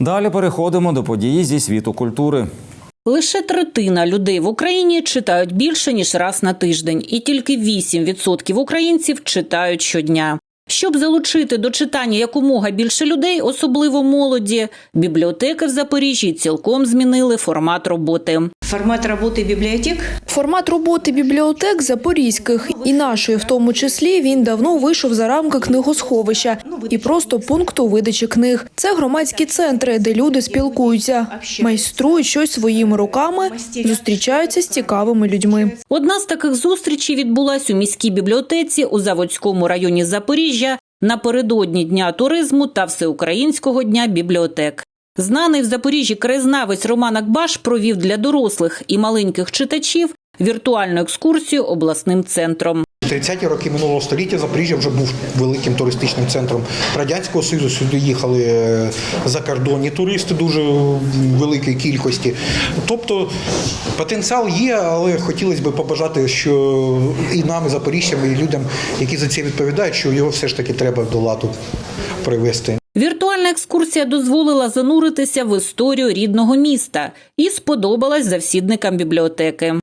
Далі переходимо до події зі світу культури. Лише третина людей в Україні читають більше ніж раз на тиждень, і тільки 8% українців читають щодня. Щоб залучити до читання якомога більше людей, особливо молоді, бібліотеки в Запоріжжі цілком змінили формат роботи. Формат работы библиотек Формат роботи бібліотек запорізьких і нашої, в тому числі, він давно вийшов за рамки книгосховища і просто пункту видачі книг. Це громадські центри, де люди спілкуються, майструють щось своїми руками, зустрічаються з цікавими людьми. Одна з таких зустрічей відбулась у міській бібліотеці у Заводському районі Запоріжжя напередодні Дня туризму та Всеукраїнського дня бібліотек. Знаний в Запоріжжі краєзнавець Роман Акбаш провів для дорослих і маленьких читачів віртуальну екскурсію обласним центром. 30-ті роки минулого століття Запоріжжя вже був великим туристичним центром радянського союзу. Сюди їхали е, закордонні туристи дуже в великій кількості. Тобто потенціал є, але хотілося б побажати, що і нам, і запоріжцям, і людям, які за це відповідають, що його все ж таки треба до ладу привести. Віртуальна екскурсія дозволила зануритися в історію рідного міста і сподобалась завсідникам бібліотеки.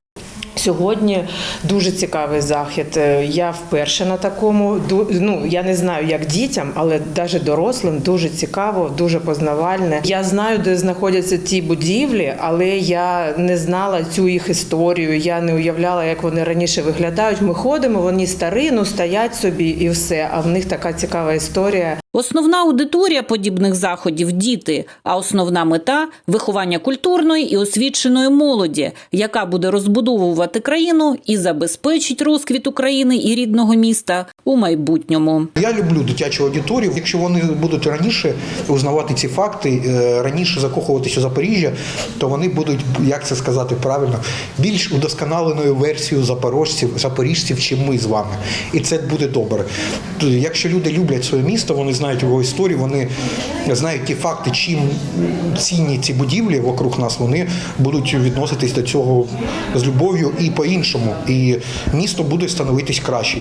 Сьогодні дуже цікавий захід. Е, Я вперше на такому. Ну я не знаю, як дітям, але навіть дорослим дуже цікаво, дуже познавальне. Я знаю, де знаходяться ті будівлі, але я не знала цю їх історію. Я не уявляла, як вони раніше виглядають. Ми ходимо, вони старі, ну стоять собі і все. А в них така цікава історія. Основна аудиторія подібних заходів діти, а основна мета виховання культурної і освіченої молоді, яка буде розбудовувати країну і забезпечить розквіт України і рідного міста у майбутньому. Я люблю дитячу аудиторію. Якщо вони будуть раніше узнавати ці факти, е, раніше закохуватися у Запоріжжя, то вони будуть, як це сказати правильно, більш удосконаленою версією запорожців, запоріжців, чим ми з вами. І це буде добре. Якщо люди люблять своє місто, вони знають його історію, вони знають ті факти, чим цінні ці будівлі вокруг нас, вони будуть відноситись до цього з любов'ю і по-іншому. І місто буде становитись краще.